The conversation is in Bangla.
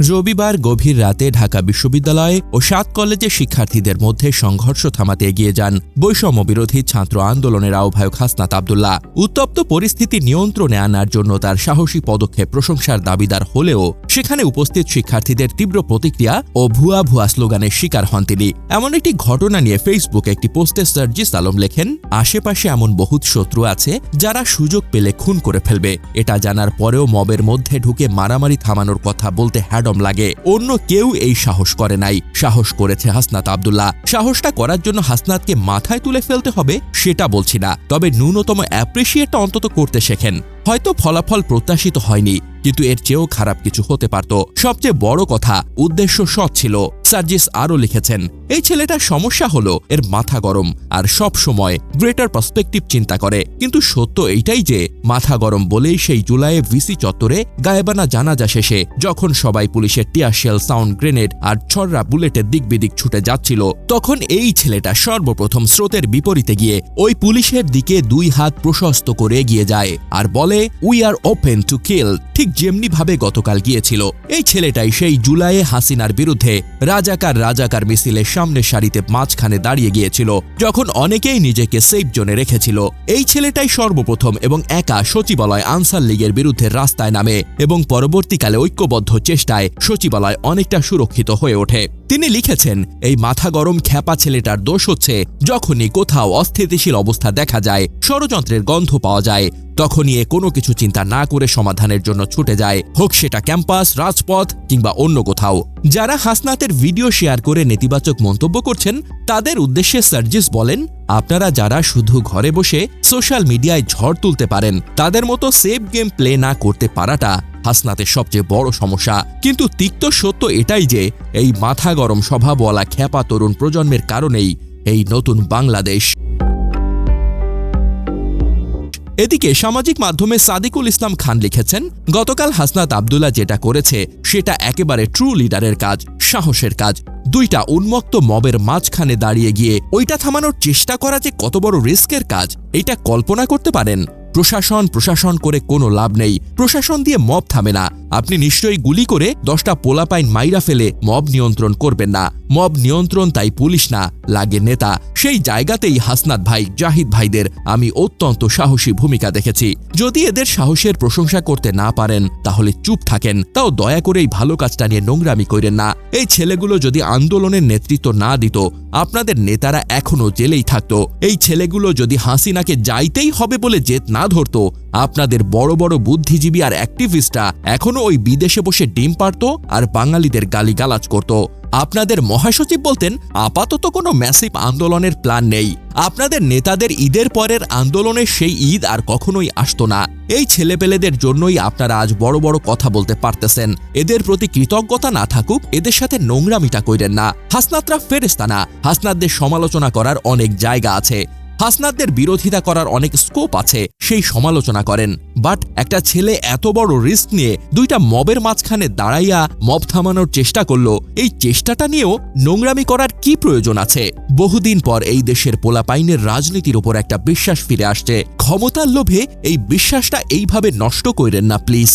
রবিবার গভীর রাতে ঢাকা বিশ্ববিদ্যালয়ে ও সাত কলেজের শিক্ষার্থীদের মধ্যে সংঘর্ষ থামাতে এগিয়ে যান বৈষম্য বিরোধী ছাত্র আন্দোলনের আহ্বায়ক হাসনাত আবদুল্লাহ। উত্তপ্ত পরিস্থিতি নিয়ন্ত্রণে আনার জন্য তার সাহসী পদক্ষেপ প্রশংসার দাবিদার হলেও সেখানে উপস্থিত শিক্ষার্থীদের তীব্র প্রতিক্রিয়া ও ভুয়া ভুয়া স্লোগানের শিকার হন তিনি। এমন একটি ঘটনা নিয়ে ফেসবুকে একটি পোস্টে সার্জিস আলম লেখেন, আশেপাশে এমন বহুত শত্রু আছে যারা সুযোগ পেলে খুন করে ফেলবে। এটা জানার পরেও মবের মধ্যে ঢুকে মারামারি থামানোর কথা বলতে হ্যাডম লাগে। অন্য কেউ এই সাহস করে নাই। সাহস করেছে হাসনাত আবদুল্লাহ। সাহসটা করার জন্য হাসনাতকে মাথায় তুলে ফেলতে হবে, সেটা বলছি না। তবে ন্যূনতম অ্যাপ্রিসিয়েটটা অন্তত করতে শেখেন। হয়তো ফলাফল প্রত্যাশিত হয়নি, কিন্তু এর চেয়েও খারাপ কিছু হতে পারত। সবচেয়ে বড় কথা, উদ্দেশ্য সৎ ছিল। সার্জিস আরও লিখেছেন, এই ছেলেটার সমস্যা হলো এর মাথা গরম আর সব সময় গ্রেটার পার্সপেক্টিভ চিন্তা করে। কিন্তু সত্য এইটাই যে, মাথা গরম বলেই সেই জুলাইয়ে ভিসি চত্বরে গায়েবানা জানাজা শেষে যখন সবাই পুলিশের টিয়াশেল সাউন্ড গ্রেনেড আর ছড়রা বুলেটের দিক বিদিক ছুটে যাচ্ছিল, তখন এই ছেলেটা সর্বপ্রথম স্রোতের বিপরীতে গিয়ে ওই পুলিশের দিকে দুই হাত প্রশস্ত করে এগিয়ে যায় আর বলে we are open to kill ঠিক যেমনি ভাবে গতকাল গিয়েছিল। এই ছেলেটাই সেই জুলাইয়ে হাসিনার বিরুদ্ধে রাজাকার রাজাকার মিছিলের সামনে সারিতে মাঝখানে দাঁড়িয়ে গিয়েছিল, যখন অনেকেই নিজেকে সেফ জোনে রেখেছিল। এই ছেলেটাই সর্বপ্রথম এবং একা সচিবালয় আনসার লীগের বিরুদ্ধে রাস্তায় নামে এবং পরবর্তীকালে ঐক্যবদ্ধ চেষ্টায় সচিবালয় অনেকটা সুরক্ষিত হয়ে ওঠে। তিনি লিখেছেন, এই মাথা গরম খ্যাপা ছেলেটার দোষ হচ্ছে যখনই কোথাও অস্থিতিশীল অবস্থা দেখা যায়, ষড়যন্ত্রের গন্ধ পাওয়া যায়। তখনই এ কোনো কিছু চিন্তা না করে সমাধানের জন্য ছুটে যায়। হোক সেটা ক্যাম্পাস, রাজপথ কিংবা অন্য কোথাও। যারা হাসনাতের ভিডিও শেয়ার করে নেতিবাচক মন্তব্য করছেন, তাদের উদ্দেশ্যে সার্জিস বলেন আপনারা যারা শুধু ঘরে বসে সোশ্যাল মিডিয়ায় ঝড় তুলতে পারেন, তাদের মতো সেফ গেম প্লে না করতে পারাটা হাসনাতের সবচেয়ে বড় সমস্যা। কিন্তু তিক্ত সত্য এটাই যে, এই মাথা গরম স্বভাবওয়ালা খ্যাপা তরুণ প্রজন্মের কারণেই এই নতুন বাংলাদেশ। এদিকে সামাজিক মাধ্যমে সাদিকুল ইসলাম খান লিখেছেন, গতকাল হাসনাত আবদুল্লাহ যেটা করেছে, সেটা একেবারে ট্রু লিডারের কাজ, সাহসের কাজ। দুইটা উন্মুক্ত মবের মাঝখানে দাঁড়িয়ে গিয়ে ওইটা থামানোর চেষ্টা করা যে কত বড় রিস্কের কাজ, এটা কল্পনা করতে পারেন। প্রশাসন প্রশাসন করে কোনো লাভ নেই। প্রশাসন দিয়ে মব থামে না। আপনি নিশ্চয়ই গুলি করে দশটা পোলাপাইন মাইরা ফেলে মব নিয়ন্ত্রণ করবেন না। মব নিয়ন্ত্রণ তাই পুলিশ না, লাগে নেতা। সেই জায়গাতেই হাসনাত ভাই, জাহিদ ভাইদের আমি অত্যন্ত সাহসী ভূমিকা দেখেছি। যদি এদের সাহসের প্রশংসা করতে না পারেন, তাহলে চুপ থাকেন। তাও দয়া করে এই ভালো কাজটা নিয়ে নোংরামি করেন না। এই ছেলেগুলো যদি আন্দোলনের নেতৃত্ব না দিত, আপনাদের নেতারা এখনও জেলেই থাকত। এই ছেলেগুলো যদি হাসিনাকে যাইতেই হবে বলে জেদ না ধরত, আপনাদের বড় বড় বুদ্ধিজীবী আর অ্যাক্টিভিস্টরা ওই বিদেশে বসে ডিম পারত আর বাঙালিদের গালিগালাজ করত। আপনাদের মহাসচিব বলতেন, আপাতত কোনো ম্যাসিভ আন্দোলনের প্ল্যান নেই। আপনাদের নেতাদের ঈদের পরের আন্দোলনের সেই ঈদ আর কখনোই আসতো না। এই ছেলেপেলেদের জন্যই আপনারা আজ বড় বড় কথা বলতে পারতেছেন। এদের প্রতি কৃতজ্ঞতা না থাকুক, এদের সাথে নোংরামিটা কইরেন না। হাসনাতরা ফেরেস্তানা হাসনাতদের সমালোচনা করার অনেক জায়গা আছে। হাসনাতদের বিরোধিতা করার অনেক স্কোপ আছে, সেই সমালোচনা করেন। বাট একটা ছেলে এত বড় রিস্ক নিয়ে দুইটা মবের মাঝখানে দাঁড়াইয়া মব থামানোর চেষ্টা করল, এই চেষ্টাটা নিয়েও নোংরামি করার কি প্রয়োজন আছে? বহুদিন পর এই দেশের পোলাপাইনের রাজনীতির ওপর একটা বিশ্বাস ফিরে আসছে। ক্ষমতার লোভে এই বিশ্বাসটা এইভাবে নষ্ট কইরেন না প্লিজ